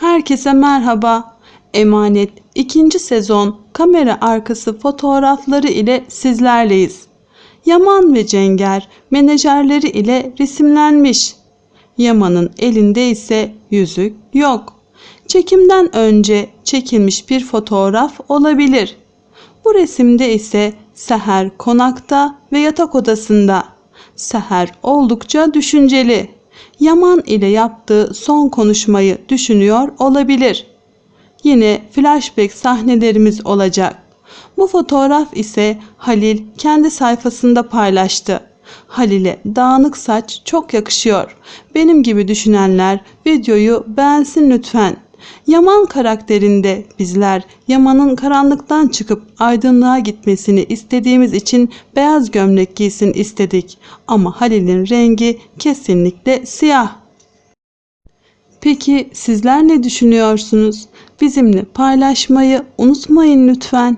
Herkese merhaba. Emanet 2. sezon kamera arkası fotoğrafları ile sizlerleyiz. Yaman ve Cenger menajerleri ile resimlenmiş. Yaman'ın elinde ise yüzük yok. Çekimden önce çekilmiş bir fotoğraf olabilir. Bu resimde ise Seher konakta ve yatak odasında. Seher oldukça düşünceli. Yaman ile yaptığı son konuşmayı düşünüyor olabilir. Yine flashback sahnelerimiz olacak. Bu fotoğraf ise Halil kendi sayfasında paylaştı. Halil'e dağınık saç çok yakışıyor. Benim gibi düşünenler videoyu beğensin lütfen. Yaman karakterinde bizler Yaman'ın karanlıktan çıkıp aydınlığa gitmesini istediğimiz için beyaz gömlek giysin istedik. Ama Halil'in rengi kesinlikle siyah. Peki sizler ne düşünüyorsunuz? Bizimle paylaşmayı unutmayın lütfen.